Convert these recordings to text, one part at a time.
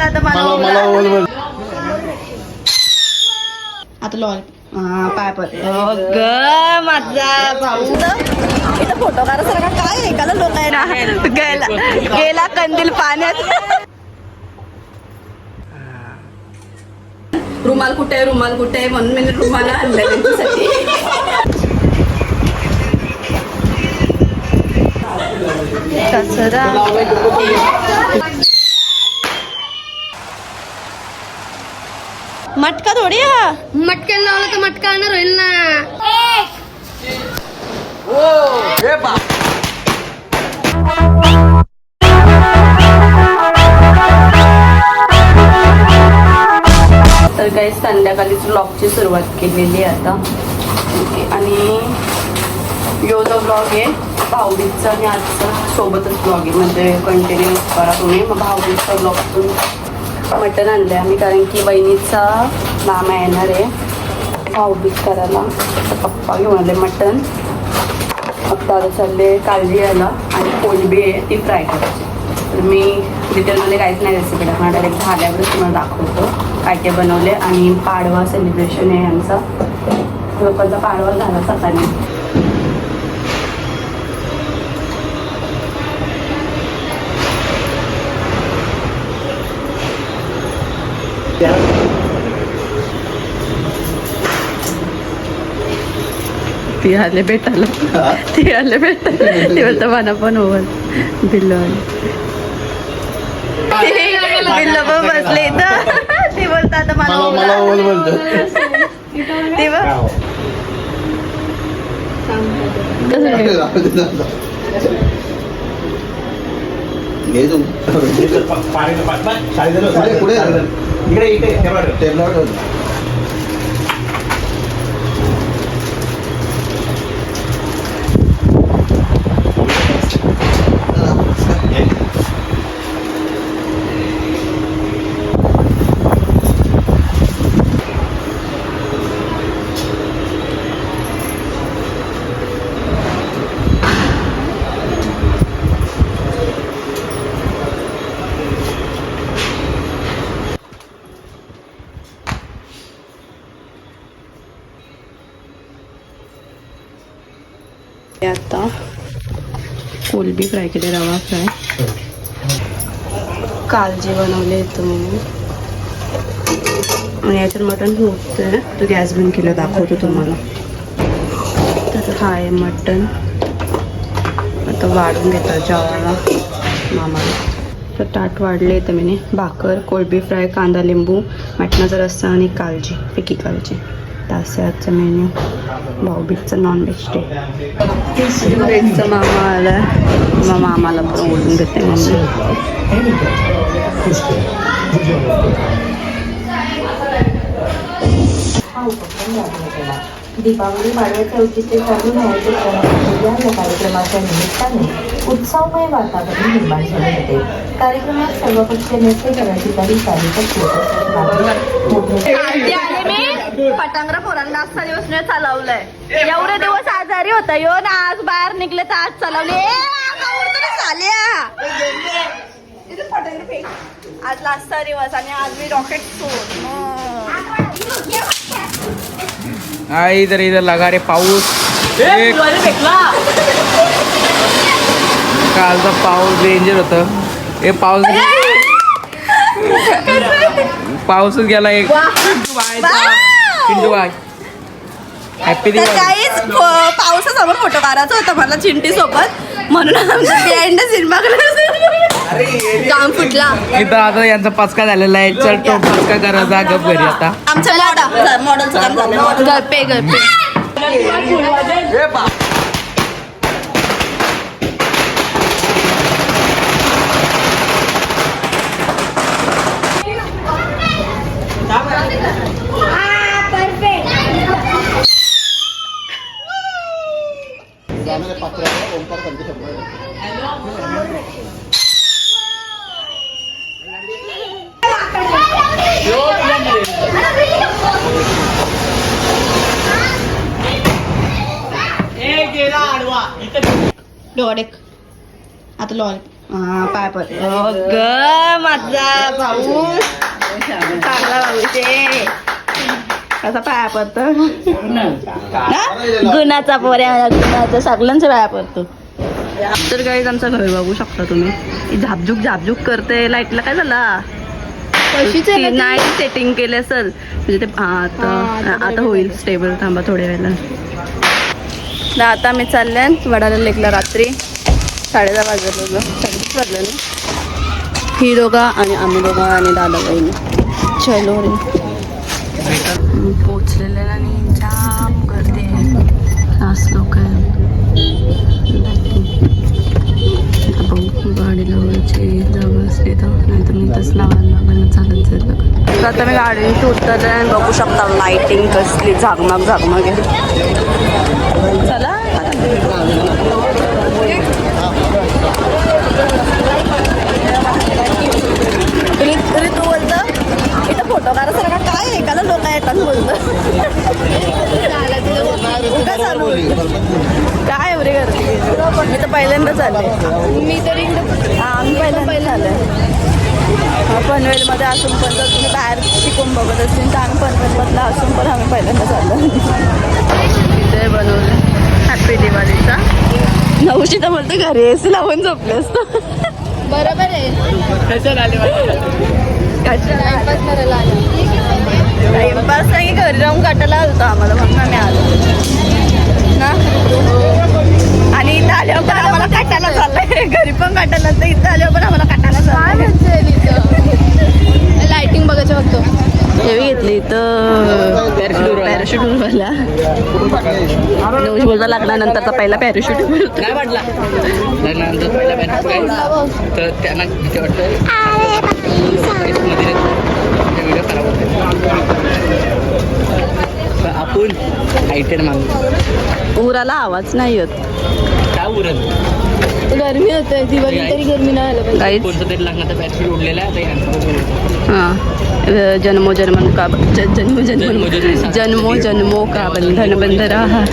आता मला लॉल. हा पाय ग माझा भाऊ इथं फोटो काढायसारखा काय ऐकायला लोक आहे ना. गेला गेला कंदील पाण्यात. रुमाल कुठे आहे? रुमाल कुठे आहे? म्हणून मी रुमाल आणलाय त्यांच्यासाठी. कचरा. मटका थोडी हा? मटक्याला लावलं तर मटका आणणार होईल ना. तर काही संध्याकाळीच ब्लॉगची सुरुवात केलेली आहे आता. ओके आणि यो जो ब्लॉग आहे भाऊबीजचा आणि आजचा सोबतच ब्लॉग आहे. म्हणजे कंटिन्यू करा तुम्ही. मग भाऊबीजचा ब्लॉगतून मटण आणलं आहे आम्ही कारण की बहिणीचा मामा येणार आहे. भाऊबीज करायला. पप्पा घेऊन आले मटण. आता चालले काळजी यायला आणि कोलबी आहे ती फ्राय करायची. तर मी डिटेलमध्ये काहीच नाही रेसिपी टाकणार डायरेक्ट झाल्यावरच तुम्हाला दाखवतो. काय काय बनवले आणि पाडवा सेलिब्रेशन आहे आमचा. लोकांचा पाडवा झाला सकाळी ती आले भेटायला. ती आले भेटायला. ती बोलतं मला पण ओवल बिल्लो बिल्लो पण बसले इथं. ती बोलतं आता मला मला बोल बोलतो ती बघ. तू पुढे टेबलावर ठेव. हे आता कोलबी फ्राय केले रवा फ्राय. कालजी बनवले तुम्ही आणि याच्यात मटण होतं तो गॅस बंद केलं दाखवतो तुम्हाला. तर हा आहे मटण. आता वाढून घेतात जेवायला मामाला. तर ताट वाढले तर मी भाकर कोळबी फ्राय कांदा लिंबू मटणाचा रस्सा आणि कालजी पिकी कालजी. तासे आजचा मेन्यू. भाऊबीजचा नॉन व्हेज डे व्हेजचा मामा आला मग मामाला पण ओढून देते मम्मी. दीपावली औचित्य साधून आयोजित करण्यात या कार्यक्रमाच्या निमित्ताने उत्सवमय वातावरण निर्माण झाले होते. कार्यक्रमात सर्वपक्षीय नेते पदाधिकारी कार्यकर्ते पटांगरा पोरांना आज दिवस नाही चालवलंय. एवढे दिवस आजारी होता यो ना आज बाहेर निघले तर आज चालवले. आज लास्टचा दिवस आणि आज मी रॉकेट सोड इधर इधर लगा रे पाऊस. एक. कालचा पाऊस डेंजर होत. हे पाऊस पाऊसच गेला एक. पिंटू बाय हॅपी काहीच पावसासमोर फोटो काढायचा होता मला चिंटी सोबत म्हणून आमचा बिहाइंड सिनेमा काम फुटला. इथं आता यांचा पचका झालेला आहे. चल तो पचका करायचा गप घरी आता. आमचं मॉडल मॉडेलचं काम झालं गप्पे गप्पे. डोळेक आता लॉल हा पाय ग माझा भाऊ. चांगला भाऊ ते कसा पाया पडतो? गुणाचा पोऱ्या गुणाचा सगळ्यांचा पाया पडतो. तर काही आमचा घर बघू शकता तुम्ही. झापझूक झापझूक करते. लाईटला काय झाला? नाही सेटिंग केले असेल. म्हणजे ते आता आता होईल. स्टेबल थांबा थोड्या वेळेला ना आता मी चालले वडाला लेकला रात्री. साडेदहा वाजलं होतं साडेदहा वाजलं ना? ही दोघा आणि आम्ही दोघा आणि दादा बहिणी. चलो रे. पोचलेले आणि जाम गर्दी आहे. आज लोक गाडी लावायची. जागा असली तर नाहीतर मी तसं लावायला लागलं चालत जायला तर आता मी गाडीची उतरले आणि बघू शकता लाइटिंग कसली झागमाग झागमाग आहे. चला. ऋतू बोलतं. इथं फोटो काढा सर काय एकाला लोक येतात बोलतं. काय एवढी गर्दी? मी तर पहिल्यांदाच आले. मी तरी आम्ही पहिल्यांदा आलोय पनवेलमध्ये असून पण जर तुम्ही बाहेर शिकून बघत असतील तर आम्ही पनवेलमधला असून पण आम्ही पहिल्यांदाच आलो. इथे बनवलं हॅपी दिवाळीचा नऊशी तर बोलते घरी एसी लावून झोपले असतो बरोबर आहे. टाइमपास नाही घरी राहून काटायला आलतो आम्हाला म्हणून आम्ही आलो. ना? इथं आल्यावर पण आम्हाला काटायला चाललंय. घरी पण काटायला तर इथं आल्यावर पण आम्हाला काटायला चाललंय. लाइटिंग बघायचं बघतो हेवी घेतली तर पॅराशूट उडवायला नऊशे बोलता लागल्यानंतरचा पहिला पॅराशूट काय वाटला. लग्नानंतर पहिला बॅनर काय तर त्यांना भीती वाटतं. व्हिडिओ खराब होते पण आपण हायटेड माणूस. उराला आवाज नाही येत. उरत गरमी होते दिवाळी तरी गरमी नाही आलं पाहिजे. काहीच कोणतं तरी लग्नाचा बॅनर उडलेला आहे आता यांचं हां. जन्मो जन्मन का जन्मो जन्म जन्मो- जन्मो जन्मो का बंधन बंध रहा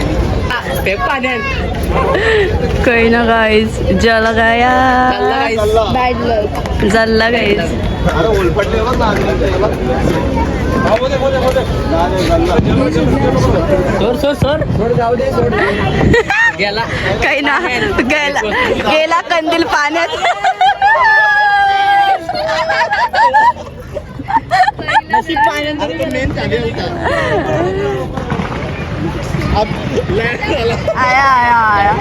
काही ना गाईज जल गया. बॅड लक जल्ला गाईज अरे ओलपट्टे बघ ना सोड सोड सोड गेला. काही ना गेला गेला कंदील पाण्यात. आया आया आया.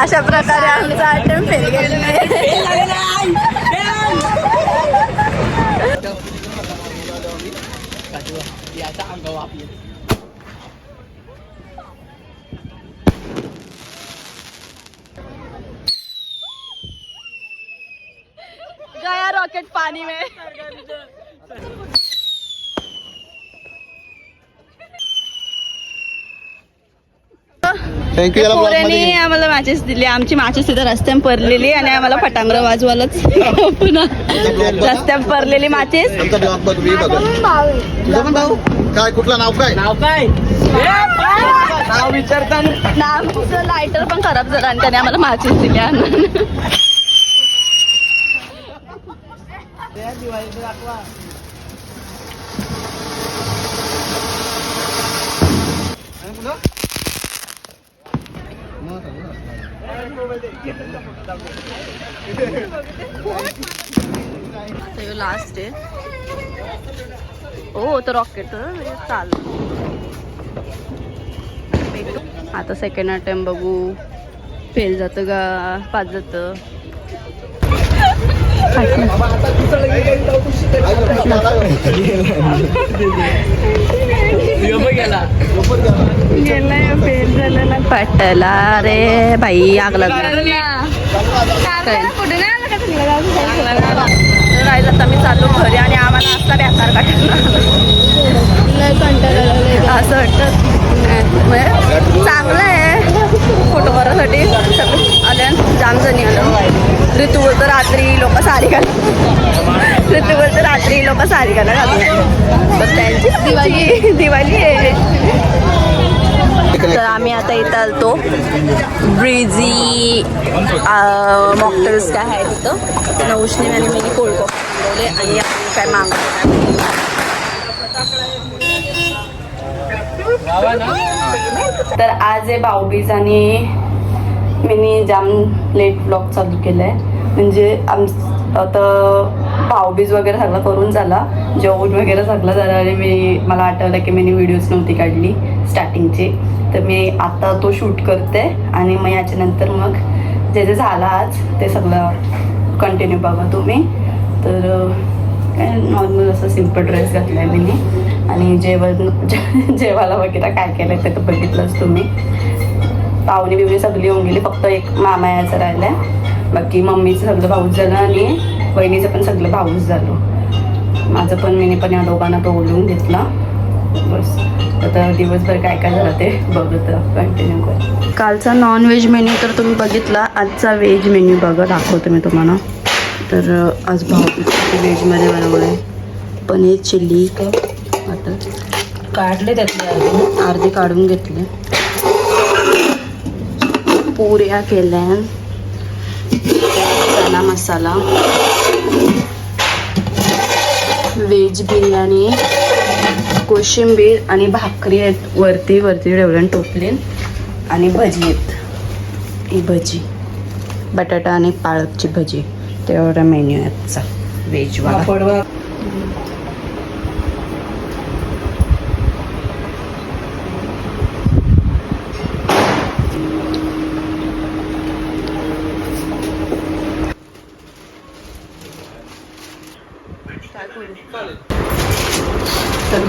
अशा प्रकारे आमचा आयटम फेल गेलेला आहे याचा अंगावर आपली गया पानी में थँक्यू याला पोरांनी आम्हाला मॅचेस दिली. आमची मॅचेस तिथं रस्त्यावर पडलेली आणि आम्हाला फटांगरं वाजवायलाच पुन्हा रस्त्यावर पडलेली मॅचेस पण काय कुठलं नाव काय? नाव काय? नाव विचारताना. नामचं लायटर पण खराब झालं आणि त्याने आम्हाला मॅचेस दिल्या लास्ट डे हो तर रॉकेट म्हणजे चाल. आता सेकंड अटेम्प बघू. फेल जातं का? पाच जातं. पटला रे बाई आग लागला काय काय मी चाललो घरी आणि आम्हाला असता बेकार काढला असं वाटतं म्हणजे चांगलं आहे फोटो करायसाठी सगळे आल्या जाम जणी आलं ऋतू बोलतो रात्री लोक साडी घाल ऋतू बोलतो रात्री लोक साडी घाला घालतात तर त्यांची दिवाळी दिवाळी आहे. तर आम्ही आता इथं आलतो. ब्रिझी मॉकटेल्स काय आहे तिथं नऊशने आणि मी कोल्ड कॉफी मागवले आणि आम्ही काय मागवलं. तर आज आहे भाऊबीज आणि मी जाम लेट ब्लॉग चालू केलाय. म्हणजे आम आता भाऊबीज वगैरे सगळा करून झाला. जेवण वगैरे सगळं झालं आणि मी मला आठवलं की मी व्हिडिओज नव्हती काढली स्टार्टिंगची तर मी आता तो शूट करते आणि मग याच्यानंतर मग जे जे झालं आज ते सगळं कंटिन्यू बघा तुम्ही. तर काय नॉर्मल असं सिंपल ड्रेस घातला आहे मी आणि जेवण जे- जेवायला वगैरे काय केलं ते तर बघितलंच तुम्ही. पाहुणे बिवणे सगळी येऊन गेली फक्त एक मामा यायचं राहिलाय. बाकी मम्मीचं सगळं भाऊच झालं आणि बहिणीचं पण सगळं भाऊच झालं. माझं पण मी पण या दोघांना तो बोलवून घेतला. बस. आता दिवसभर काय काय झालं ते बघत कंटिन्यू कर. कालचा नॉन व्हेज मेन्यू तर तुम्ही बघितला आजचा व्हेज मेन्यू बघा दाखवते मी तुम्हाला. तर आज भाऊ व्हेजमध्ये बनवलं आहे पनीर चिल्ली आता काढले त्यातले अर्धे काढून घेतले. पुऱ्या केल्या चना मसाला। व्हेज बिर्याणी कोशिंबीर आणि भाकरी आहेत. वरती वरती ठेवलं टोपलीन आणि भजी आहेत. ही भजी. बटाटा आणि पालकची भजी. तेवढा मेन्यू आहे आजचा व्हेजवाला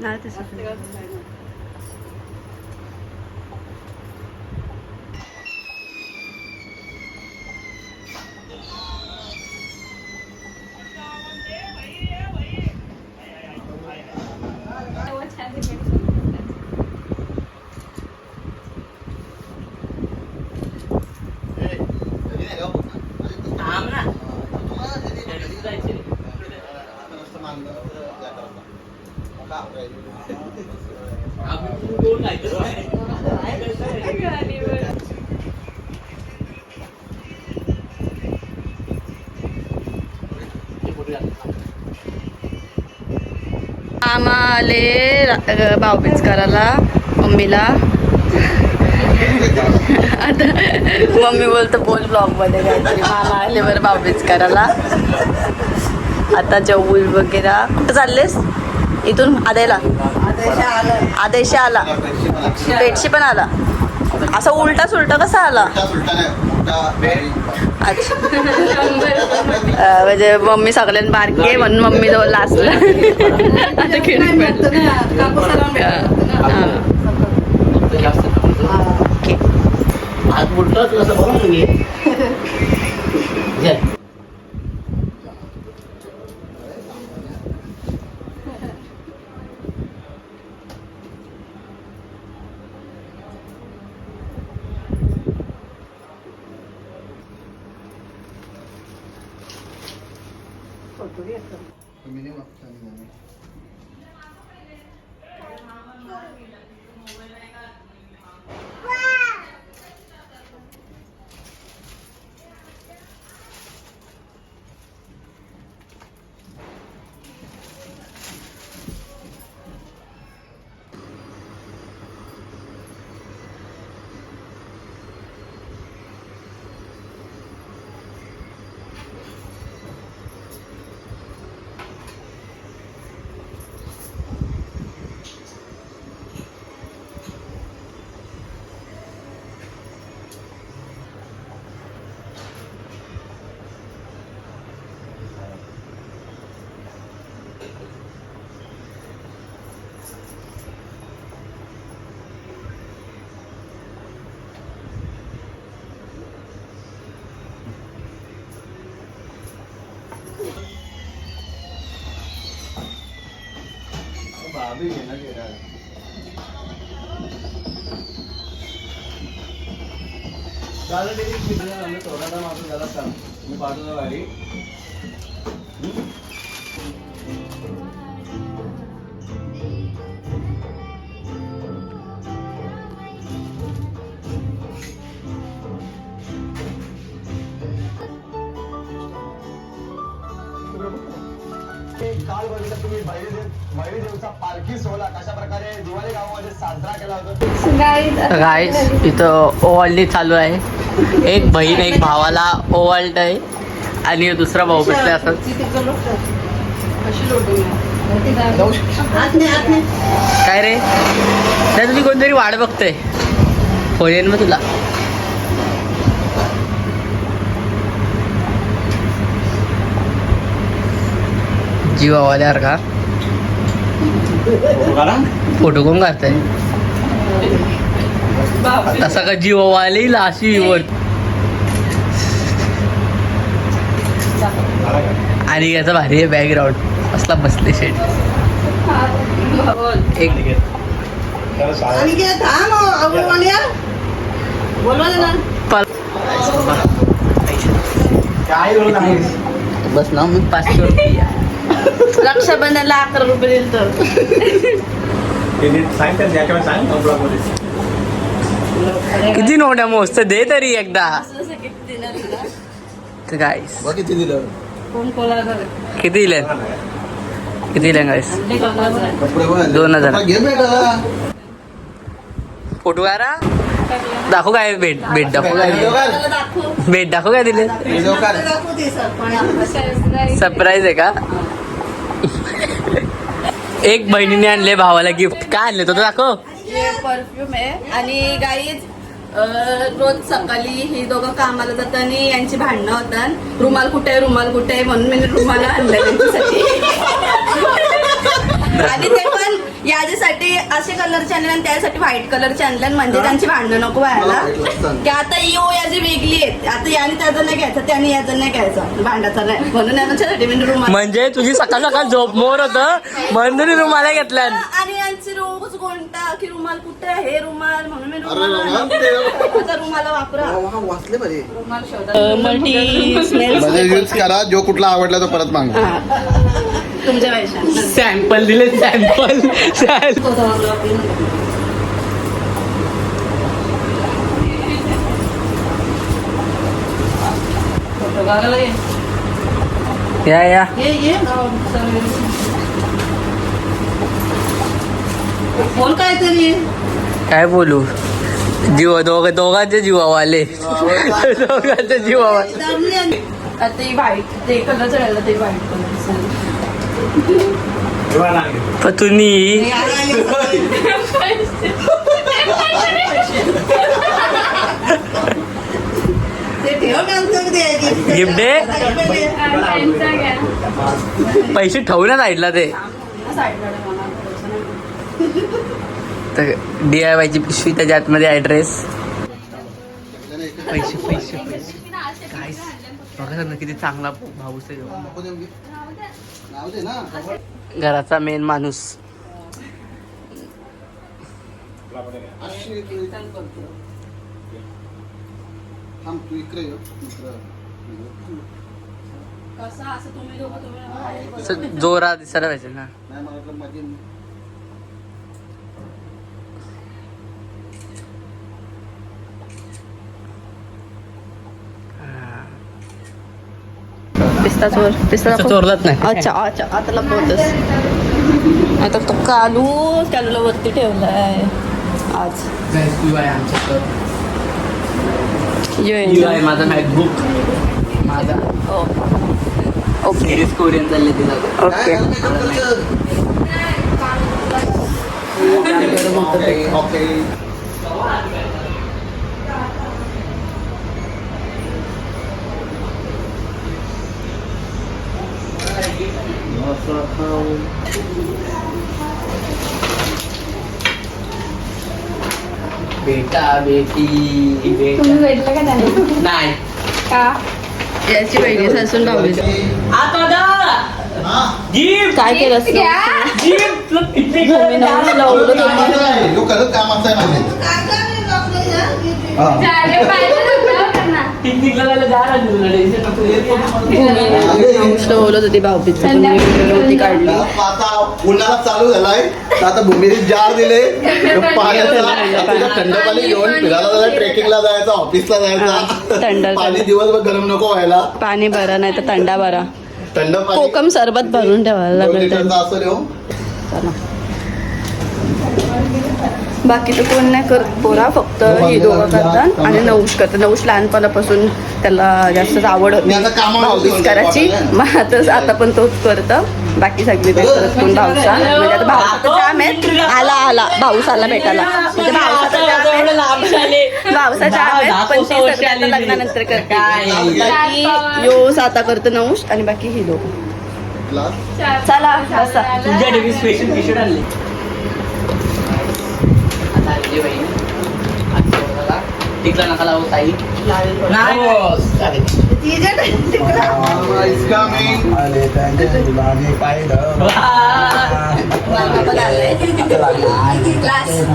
मामांची पोरा सांगलं नाही तसं मामा आले भाऊबीज करायला मम्मीला. आता मम्मी बोलतो बोल ब्लॉगमध्ये काहीतरी. मामा आले बरं भाऊबीज करायला आता जेवूल वगैरे. कुठं चाललेस? इथून? आदेला? आदेश आला. पेटशी पण आला. असा उलटा सुलटा कसा आला? अच्छा. म्हणजे मम्मी सगळ्यांना बारकी आहे म्हणून मम्मी जवळ लाचला आता खेळून ओके. अभी घेणं घेणार चालेल ठीक आहे किती जरा सांग मी पाठवतो गाडी काल बघितलं तुम्ही बैरी देवचा पालखी सोहळा कशा प्रकारे दिवाळी गावामध्ये साजरा केला होता? गाईस इथं ओवाळणी चालू आहे. एक बहीण एक भावाला ओवाळत आहे आणि दुसरा भाऊ भेटला असं. काय रे? त्या तुझी कोणतरी वाट बघतोय. फोन येईन मग तुला? जीव आवाल्यावर का फोटो कोण काढताय तसा का जीव आवाली अशी वर आणि याचा भारी आहे बॅकग्राऊंड असला बसले शेट. एक. आहेस बस ना मी पाचशे रुपये रक्षाबंधनला अकरा रुपये दिल तर. सांग तर त्याच्यावर सांग ब्लॉगमध्ये किती नोट्या मोजत? दे तरी एकदा. गाईस किती दिलं किती दिले. किती दिले? गाईस. दोन हजार. फोटो काढा. दाखव काय भेट भेट दाखव काय. भेट दाखव काय दिले. सरप्राईज आहे का? एक बहिणीने आणले भावाला गिफ्ट काय आणले तो? दाखव. हे परफ्यूम आहे. आणि गाईज रोज सकाळी ही दोघं कामाला जातात आणि यांची भांडणं होतात. रुमाल कुठे आहे रुमाल कुठे आहे म्हणून मी रुमाल आणलं त्यांच्यासाठी. आणि ते पण याच्यासाठी असे कलरचे आणले आणि त्यासाठी व्हाईट कलरचे आणले आणि म्हणजे त्यांची भांडणं नको व्हायला. की आता यो याची वेगळी आहेत आता याने त्याचं नाही घ्यायचं त्याने याचं नाही घ्यायचं. भांडाचा नाही. म्हणून याच्यासाठी मी रुमाल म्हणजे तुझी सकाळ सकाळ झोप मोर होत. म्हणून रुमाला घेतला आणि यांची रोज गोंटा की रुमाल कुठे आहे? हे रुमाल म्हणून मी अरे रुमाल रुमाल. कुठे आहे? आता रुमाला वापरा. वाचले बरे. मल्टी स्मेल यूज करा जो कुठला आवडला तो परत मागवा. तुमच्या पैशात सॅम्पल दिले सॅम्पल या या. फोन काय तरी काय बोलू? जीव दोघ दोघांचे जीवावाले. दोघांचे जीवावाले. आता ते व्हाईट ते कलर चढायला ते व्हाईट कलर तुम्ही गिफ्ट दे. पैसे ठेवू ना साईडला ते. डी आय वायची पिशवी त्याच्या आतमध्ये ॲड्रेस पैसे पैसे पैसे. काय बघा ना किती चांगला भाऊस आहे. घराचा मेन माणूस. अशी इकडे- थांब तू इकडे ये. इकडं. कसं असं तुम्ही दोघं तुम्ही असं जोरात दिसायला पाहिजे ना नाही मला वाटलं मध्ये पिस्ता चोर पिस्ता असं चोरलत नाही. अच्छा अच्छा आता लपवतस. आता तो कालू कालूला वरती ठेवलाय. आज. माझा मॅकबुक माझा. ओके. सिरीज कोरियन चालले तिला ओके. ओके. बेटा बेटी बेटा. तुम्ही भेटलं का नाही? नाही. का? याची सासून भावली काय केलं खरंच कामाचं आहे बोलत होती व्हिडिओ नव्हती काढली आता उन्हाळा चालू झालाय आता भूमीने जार दिले पाण्याचा थंड पाणी घेऊन फिरायला जायचं ट्रेकिंगला जायचं ऑफिसला जायचं थंड पाणी दिवसभर गरम नको व्हायला पाणी भरा नाही तर थंडा भरा थंड पाणी कोकम सरबत भरून ठेवायला लागेल लिटरचं असं देऊ चला. बाकी तर कोण नाही करत पोरा फक्त ही दोघं करतात आणि नवश करतात. नवश लहानपणापासून त्याला जास्तच आवड होतो. करायची. मग आता आता पण तोच करतं. बाकी सगळी नाही करत कोण भाऊसा म्हणजे आता भाऊ जाम आहेत. आला आला. भाऊस आला भेटायला. म्हणजे भाऊसाचा जाम आहे. भाऊसा जाम आहेत. पण ती लग्नानंतर करते बाकी योस आता करतो नवश आणि बाकी ही दोघं. चला तुमच्यासाठी स्पेशल टी शर्ट आणले आता आलेली बहीण आज सोडायला. टिकला नका लावू ताई नाही चालेल. is coming. क्लास मामा राहिलेला आता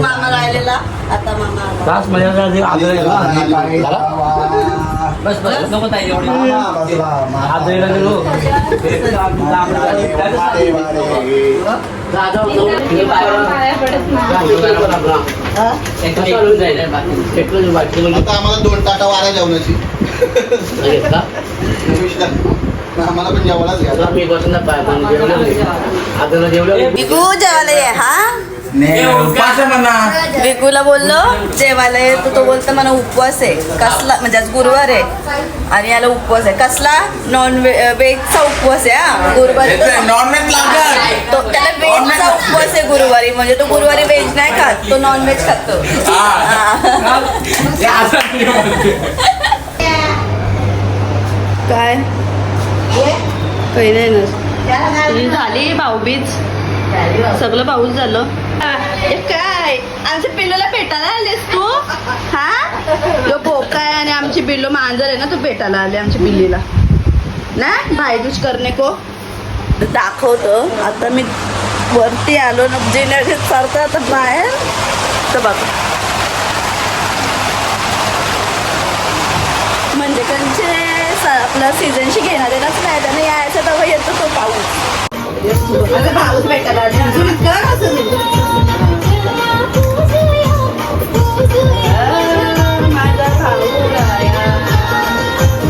मामा आला. क्लासमध्ये जरा जे आदर आहे ना, झाला? बस बस नको ताई एवढी आदळीला गेलो आता आम्हाला दोन टाटा वारा जेवणाची आम्हाला पण जेवणाच घ्या. मी जेवलं हा? विकूला बोललो जेवायला ये तर तो बोलतो मला उपवास आहे. कसला म्हणजे आज गुरुवार आहे. आणि याला उपवास आहे. कसला? नॉन व्हेजचा उपवास आहे हा. गुरुवारी तो त्याला व्हेजचा उपवास आहे गुरुवारी. म्हणजे तो गुरुवारी व्हेज नाही खात तो नॉन व्हेज खातो. हा. काय? काही नाही ना. झाली भाऊबीज. सगळं पाऊस झालं. काय आमच्या पिल्लूला भेटायला आलेस तू हा तो बोका आहे आणि आमची पिल्लू मांजर आहे ना तू भेटायला आले आमच्या बिल्लीला ना भाईदूज करणे को दाखवतो आता मी वरती आलो ना जिन्याचे सरतं आता बाहेर तर बघा म्हणजे कंचे स- आपलं सीझनशी घेणार येणारच नाही त्याने यायचं तेव्हा येतो तो पाऊस भेटायला माझा भाऊ राया,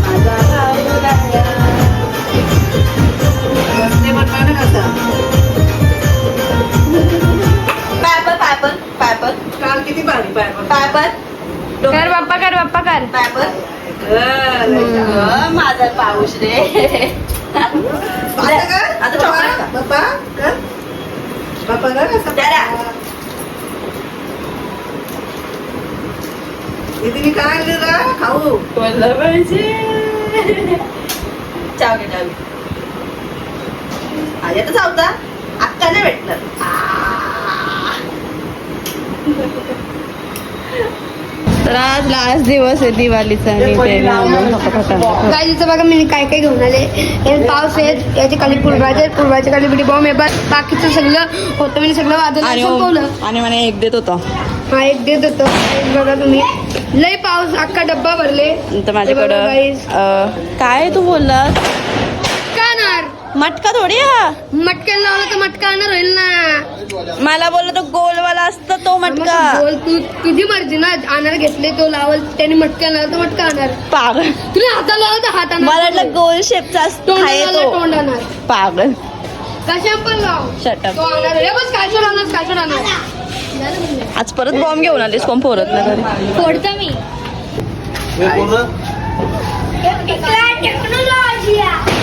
माझा भाऊ राया. पायपर पायपर पायपर काल किती भारी पायपर पायपर कर बाप्पा कर बाप्पा कर पायपर माझा पाऊस रे आता चॉकलेट खा. द्या, द्या. बोललं पाहिजे. चाव घे, चाव. हा, येतं चावता अक्का नाही भेटणार तर आज लास्ट दिवस आहे दिवाळीचा काय तिचं बघा मी काय काय घेऊन आले. हे पाऊस आहे याच्या खाली पुरवाचे पुरवाच्या खाली बिडी बॉम्ब आहे बस. बाकीचं सगळं होतं मी सगळं वादळ आणि संपवलं. आणि म्हणे एक देत होता. हा एक देत होतो. एक बघा तुम्ही. लय पाऊस अख्खा डब्बा भरले. तर हे माझ्याकडं काय तू बोलला काणार मटका थोडी हा? मटक्याला लावलं तर मटका आणणार होईल ना. मला बोलला तो गोलवाला असतो तो मटका. तू तुझी मर्जी ना. आणणार घेतले तो लावल त्याने मटका लावला तर मटका आणणार. पागल. तुला हाताला लावला तर हात मला वाटलं गोल शेपचा असतो तोंड आणणार. पागल. कशा पण लाव. शटअप तो आणणार. हे बस काशोर आणणार काशोर आणणार. आज परत बॉम्ब घेऊन आलीस कोण पोरत ना घरी? फोडतो मी. हे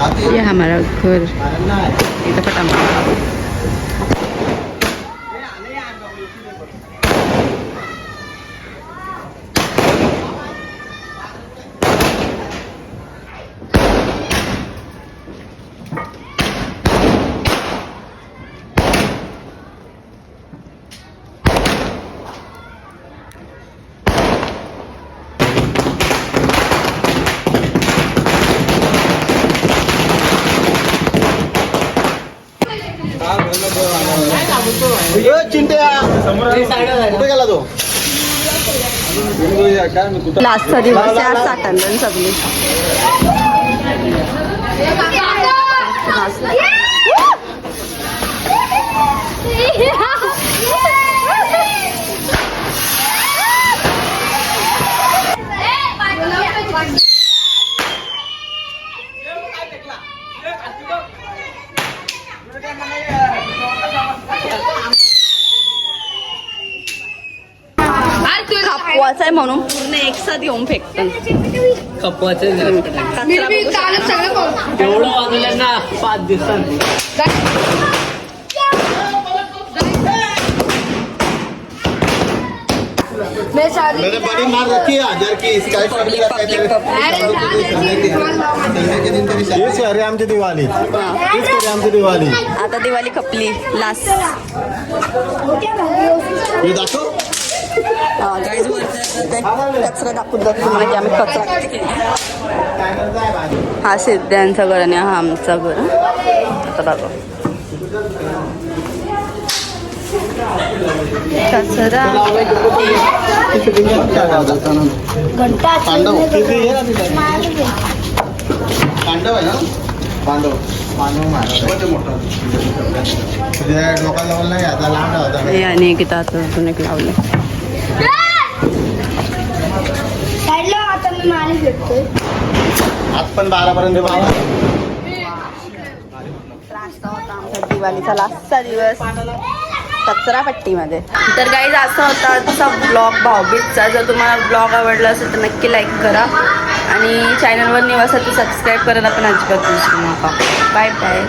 ये हमारा घर ये तो कुठे गेला तो? लास्टचा दिवस आज साठांना सगळी आहे म्हणून पूर्ण एकसाथ येऊन फेकतात कपवाचे. एवढं वाजलं ना पाच दिवसांनी. मैं शादी मैंने बड़ी मार रखी है हजार की स्काई फैमिली का आमची दिवाळी आमची दिवाळी आता दिवाळी खपली लास्ट. ये दाखव कचरा दाखवून जातो की आम्ही कचरा हा सिद्ध्यांचं घर आणि हा आमचं घर. आता दाखव. कचरा. पांडव. पांडव आहे ना? पांडव. पांडव महाराज मोठं तुझ्या डोक्याला नाही आता लहान होता हे आणि गीता अजून एक लावलं साईडला आता मी मारी भेटतोय. आज पण बारा पर्यंत दिवाळीचा लास्टचा दिवस. कचरा पट्टीमध्ये. तर काही असा होता आजचा ब्लॉग भाऊबीजचा. जर तुम्हाला ब्लॉग आवडला असेल तर नक्की लाईक करा. आणि चॅनलवर निवासाठी सबस्क्राईब करायला पण अजिबात विसरू नका. Bye bye